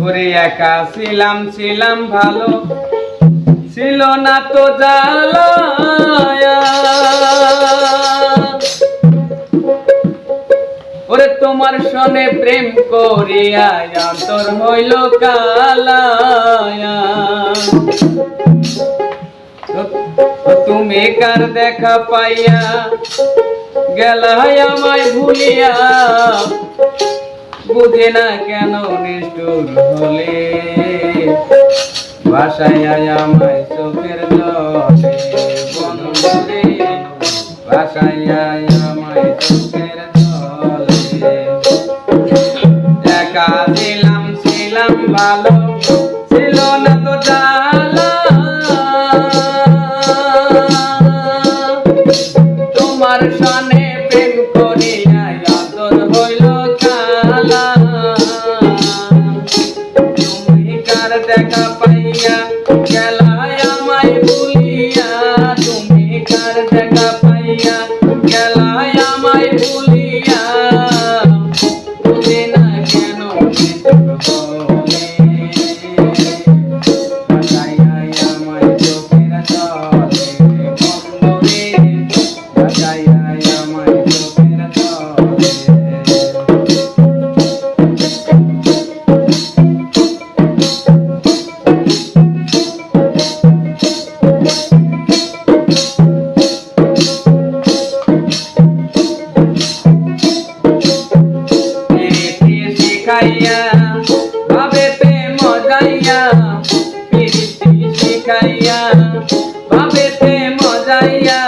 করে একা ছিলাম ছিলাম ভালো। ছিল না তো ওরে তোমার সনে প্রেম করিয়া অন্তর হইল কালায়া। তুমি কার দেখা পাইয়া গেলাই আমায় ভুলিয়া বুঝে না কেন নিষ্ঠুর হলে? বাসায় আমায় চোখের জলে বাসায় চোখের জলে। দেখা ছিলাম ছিলাম ভালো কার মজাইয়া বাবেতে মজাইয়া